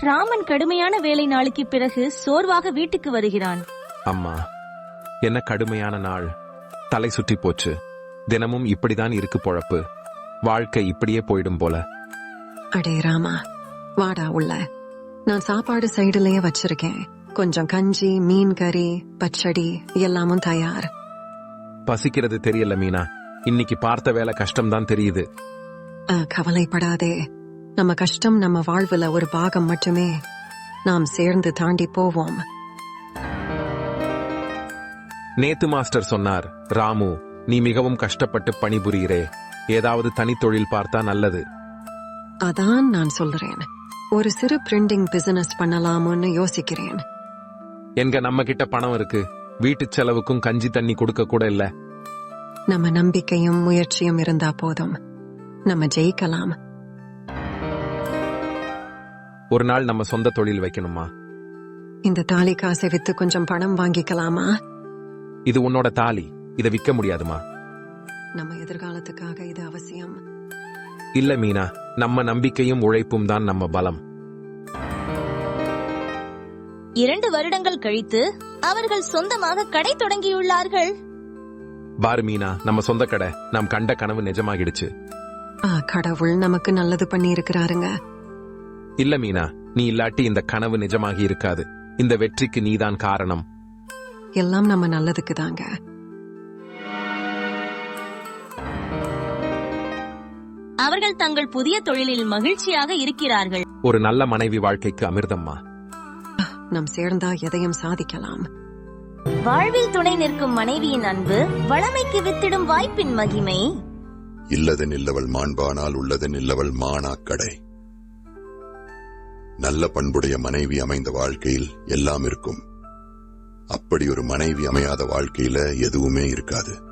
ராமன் கடுமையான வேலை நாளுக்கு பிறகு சோர்வாக வீட்டுக்கு வருகிறான். அம்மா என்ன கடுமையான நாள். தலை சுற்றி போச்சு. தினமும் இப்படிதான் இருக்கு பொழப்பு. வாழ்க்கை இப்படியே போயிடும் போல. அடே ராமா வாடா உள்ள. நான் சாப்பாடு சைடுலயே வச்சிருக்கேன். கொஞ்சம் கஞ்சி மீன் கறி பச்சடி எல்லாமும் தயார். பசிக்கிறது தெரியல மீனா. இன்னைக்கு பார்த்த வேலை கஷ்டம்தான் தெரியுது. அஹ், கவலைப்படாதே. நம்ம கஷ்டம் நம்ம வாழ்வுல ஒரு பாகம் மட்டுமே. நாம் சேர்ந்து தாண்டி போவோம். நேத்து மாஸ்டர் சொன்னார் ராமு நீ மிகவும் கஷ்டப்பட்டு பணிபுரிகிறே ஏதாவது தனித்தொழில் பார்த்தா நல்லது. அதான் நான் சொல்றேன். ஒரு சிறு பிரிண்டிங் பிசினஸ் பண்ணலாமோன்னு யோசிக்கிறேன். எங்க நம்ம கிட்ட பணம் இருக்கு. வீட்டு செலவுக்கும் கஞ்சி தண்ணி கொடுக்க கூட இல்ல. நம்ம நம்பிக்கையும் முயற்சியும் இருந்தா போதும். நம்ம ஜெயிக்கலாம். ஒரு நாள் நம்ம சொந்த தொழில் வைக்கணுமா? இந்த தாலி காசை வித்து கொஞ்சம் பணம் வாங்கிக்கலாமா? இது உன்னோட தாலி. இதை விற்க முடியாதுமா? நம்ம எதிர்காலத்துக்காக இது அவசியம். இல்ல மீனா நம்ம நம்பிக்கையும் உழைப்பும் தான் நம்ம பலம். இரண்டு வருடங்கள் கழித்து அவர்கள் சொந்தமாக கடை தொடங்கியுள்ளார்கள். பாரு மீனா நம்ம சொந்த கடை நாம் கண்ட கனவு நிஜமாகிடுச்சு. ஆ கடவுள் நமக்கு நல்லது பண்ணி இருக்கிறாருங்க இல்ல மீனா நீ இல்லாட்டி இந்த கனவு நிஜமாகி இருக்காது. இந்த வெற்றிக்கு நீதான் காரணம். எல்லாம் நம்ம நல்லதுக்கு தாங்க அவர்கள் தங்கள் புதிய தொழிலில் மகிழ்ச்சியாக இருக்கிறார்கள். ஒரு நல்ல மனைவி வாழ்க்கைக்கு அமிர்தம்மா. நாம் சேர்ந்தா எதையும் சாதிக்கலாம். வாழ்வில் துணை நிற்கும் மனைவியின் அன்பு வளமைக்கு வித்திடும் வாய்ப்பின் மகிமை. இல்லது நில்லவள் மாண்பானால் உள்ளது நில்லவள் மானாக்கடை. நல்ல பண்புடைய மனைவி அமைந்த வாழ்க்கையில் எல்லாம் இருக்கும். அப்படி ஒரு மனைவி அமையாத வாழ்க்கையில எதுவுமே இருக்காது.